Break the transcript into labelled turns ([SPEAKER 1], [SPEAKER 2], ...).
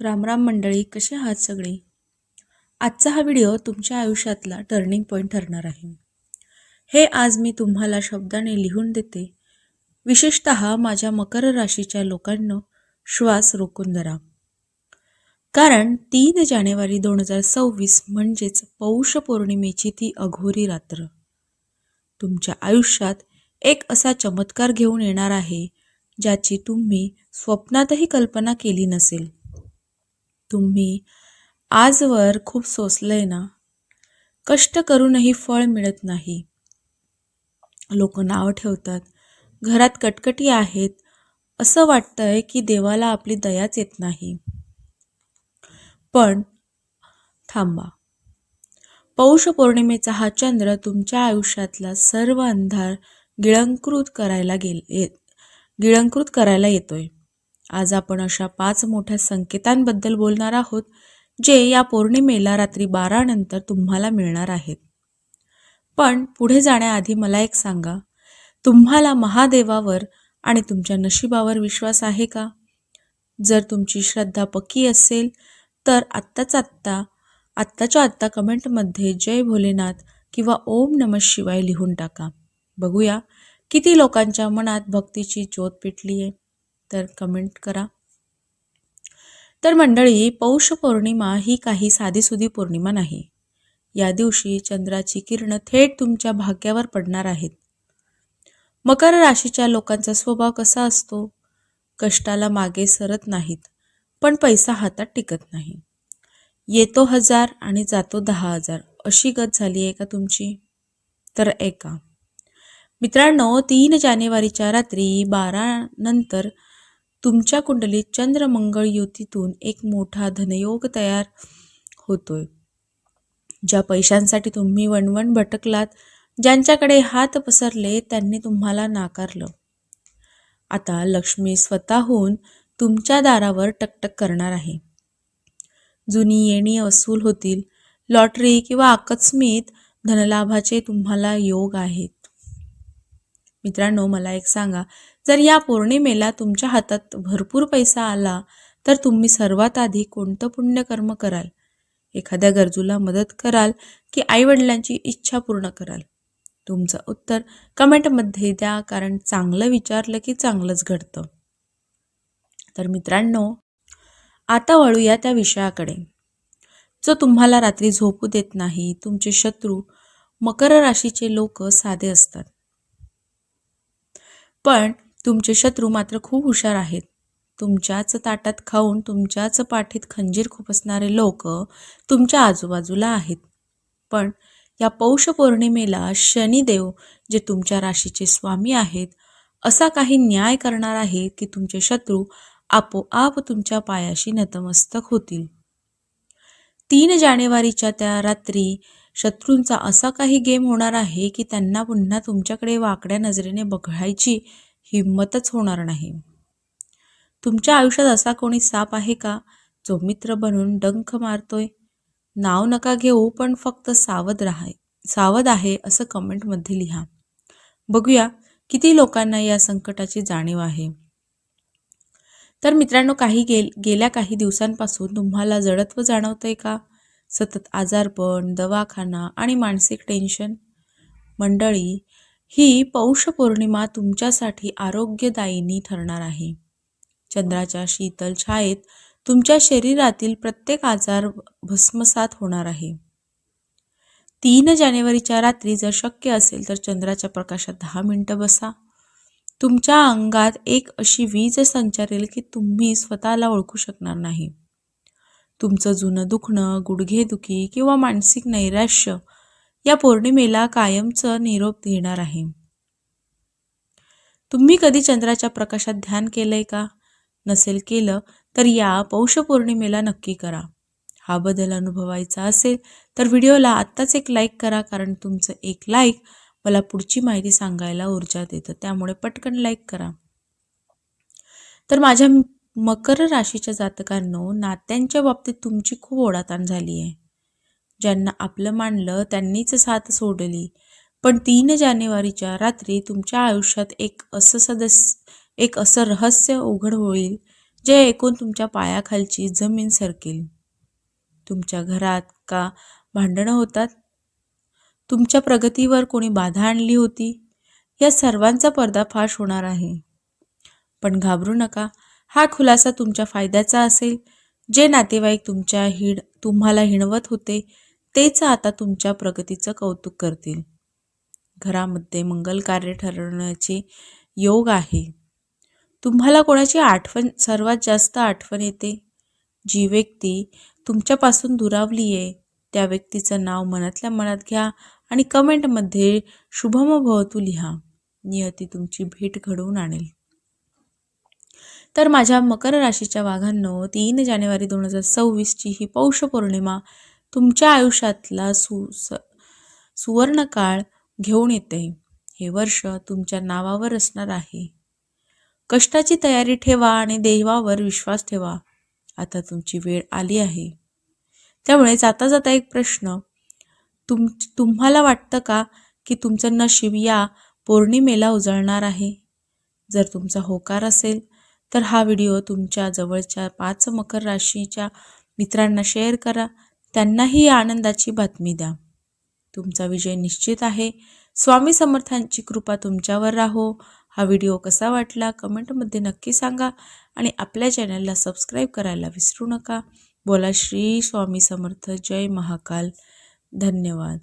[SPEAKER 1] रामराम मंडळी कसे आहात सगळे? आजचा हा व्हिडिओ तुमच्या आयुष्यातला टर्निंग पॉईंट ठरणार आहे. हे आज मी तुम्हाला शब्दाने लिहून देते. विशेषत माझ्या मकर राशीच्या लोकांना श्वास रोखून धरा. कारण तीन जानेवारी दोन हजार सव्वीस म्हणजेच पौष पौर्णिमेची ती अघोरी रात्र. तुमच्या आयुष्यात एक असा चमत्कार घेऊन येणार आहे ज्याची तुम्ही स्वप्नातही कल्पना केली नसेल. तुम्ही आजवर खूप सोसलंय ना. कष्ट करूनही फळ मिळत नाही. लोक नाव ठेवतात. घरात कटकटी आहेत. असं वाटतंय की देवाला आपली दयाच येत नाही. पण थांबा. पौष पौर्णिमेचा हा चंद्र तुमच्या आयुष्यातला सर्व अंधार गिळंकृत करायला गेल ये- गिळंकृत करायला येतोय. आज आपण अशा पाच मोठ्या संकेतांबद्दल बोलणार आहोत जे या पौर्णिमेला रात्री बारा नंतर तुम्हाला मिळणार आहेत. पण पुढे जाण्याआधी मला एक सांगा तुम्हाला महादेवावर आणि तुमच्या नशिबावर विश्वास आहे का? जर तुमची श्रद्धा पक्की असेल तर आत्ताच आत्ता आत्ताच्या आत्ता कमेंटमध्ये जय भोलेनाथ किंवा ओम नम शिवाय लिहून टाका. बघूया किती लोकांच्या मनात भक्तीची ज्योत पेटली आहे तर कमेंट करा. तर मंडळी पौष पौर्णिमा ही काही साधीसुधी पौर्णिमा नाही. या दिवशी चंद्राची किरण थेट तुमच्या भाग्यावर पडणार आहेत. मकर राशीच्या लोकांचा स्वभाव कसा असतो? कष्टाला मागे सरत नाहीत पण पैसा हातात टिकत नाही. येतो हजार आणि जातो दहा हजार अशी गत झाली आहे का तुमची? तर ऐका मित्रांनो तीन जानेवारीच्या रात्री बारा नंतर तुमच्या कुंडलीत चंद्र मंगळ युतीतून एक मोठा धनयोग तयार होतोय. ज्या पैशांसाठी तुम्ही वणवण भटकलात ज्यांच्याकडे हात पसरले त्यांनी तुम्हाला नाकारलं. आता लक्ष्मी स्वतःहून तुमच्या दारावर टकटक करणार आहे. जुनी येणी वसूल होतील लॉटरी किंवा आकस्मित धनलाभाचे तुम्हाला योग आहेत. मित्रांनो मला एक सांगा जर या पौर्णिमेला तुमच्या हातात भरपूर पैसा आला तर तुम्ही सर्वात आधी कोणतं पुण्यकर्म कराल? एखाद्या गरजूला मदत कराल की आईवडिलांची इच्छा पूर्ण कराल? तुमचं उत्तर कमेंटमध्ये द्या कारण चांगलं विचारलं की चांगलंच घडतं. तर मित्रांनो आता वळूया त्या विषयाकडे. जो तुम्हाला रात्री झोपू देत नाही तुमचे शत्रू मकर राशीचे लोक साधे असतात. पण तुमचे शत्रू मात्र खूप हुशार आहेत. तुमच्याच ताटात खाऊन तुमच्याच पाठीत खंजीर खुपसणारे लोक तुमच्या आजूबाजूला आहेत. पण या पौष पौर्णिमेला शनिदेव जे तुमच्या राशीचे स्वामी आहेत असा काही न्याय करणार आहे की तुमचे शत्रू आपोआप तुमच्या पायाशी नतमस्तक होतील. तीन जानेवारीच्या त्या रात्री शत्रूंचा असा काही गेम होणार आहे की त्यांना पुन्हा तुमच्याकडे वाकड्या नजरेने बघायची हिंमतच होणार नाही. तुमच्या आयुष्यात असा कोणी साप आहे का जो मित्र बनून डंख मारतोय? नाव नका घेऊ पण फक्त सावध राहाय सावध आहे असं कमेंटमध्ये लिहा. बघूया किती लोकांना या संकटाची जाणीव आहे? तर मित्रांनो काही गेल गेल्या काही दिवसांपासून तुम्हाला जडत्व जाणवतंय का? सतत आजारपण दवाखाना आणि मानसिक टेन्शन? मंडळी ही पौष पौर्णिमा तुमच्यासाठी आरोग्यदायिनी ठरणार आहे. चंद्राच्या शीतल छायेत तुमच्या शरीरातील प्रत्येक आजार भस्मसात होणार आहे. तीन जानेवारीच्या रात्री जर शक्य असेल तर चंद्राच्या प्रकाशात दहा मिनटं बसा. तुमच्या अंगात एक अशी वीज संचारेल की तुम्ही स्वतःला ओळखू शकणार नाही. तुमचं जुनं दुखणं गुडघेदुखी किंवा मानसिक नैराश्य या पौर्णिमेला कायमचं निरोप देणार आहे. तुम्ही कधी चंद्राच्या प्रकाशात ध्यान केलंय का? नसेल केलं तर या पौष पौर्णिमेला नक्की करा. हा बदल अनुभवायचा असेल तर व्हिडिओला आत्ताच एक लाईक करा कारण तुमचं एक लाईक मला पुढची माहिती सांगायला ऊर्जा देतं त्यामुळे पटकन लाईक करा. तर माझ्या मकर राशीच्या जातकांनो नात्यांच्या बाबतीत तुमची खूप ओढाताण झाली आहे ज्यांना आपलं मानलं त्यांनीच साथ सोडली. पण तीन जानेवारीच्या रात्री तुमच्या आयुष्यात एक असं सदस्य एक असं रहस्य उघड होईल जे ऐकून तुमच्या पायाखालची जमीन सरकेल. तुमच्या घरात का भांडणं होतात? तुमच्या प्रगतीवर कोणी बाधा आणली होती? या सर्वांचा पर्दाफाश होणार आहे. पण घाबरू नका हा खुलासा तुमच्या फायद्याचा असेल. जे नातेवाईक तुमच्या हिण तुम्हाला हिणवत होते तेच आता तुमच्या प्रगतीचं कौतुक करतील. घरामध्ये मंगल कार्य ठरवण्याचे योग आहे. तुम्हाला कोणाची आठवण सर्वात जास्त आठवण येते? जी व्यक्ती तुमच्यापासून दुरावली आहे त्या व्यक्तीचं नाव मनातल्या मनात घ्या आणि कमेंटमध्ये शुभम भवतू लिहा. नियती तुमची भेट घडवून आणेल. तर माझ्या मकर राशीच्या वाघांनो तीन जानेवारी दोन हजार सव्वीसची ही पौष पौर्णिमा तुमच्या आयुष्यातला सु स सुवर्णकाळ घेऊन येते. हे वर्ष तुमच्या नावावर असणार आहे. कष्टाची तयारी ठेवा आणि देवावर विश्वास ठेवा. आता तुमची वेळ आली आहे. त्यामुळे जाता जाता एक प्रश्न. तुम तुम्हाला वाटतं का की तुमचं नशीब या पौर्णिमेला उजळणार आहे? जर तुमचा होकार असेल तर हा व्हिडिओ तुमच्या जवळच्या पाच मकर राशीच्या मित्रांना शेअर करा. त्यांनाही या आनंदाची बातमी द्या. तुमचा विजय निश्चित आहे. स्वामी समर्थांची कृपा तुमच्यावर राहो. हा व्हिडिओ कसा वाटला कमेंटमध्ये नक्की सांगा आणि आपल्या चॅनलला सबस्क्राईब करायला विसरू नका. बोला श्री स्वामी समर्थ जय महाकाल. धन्यवाद.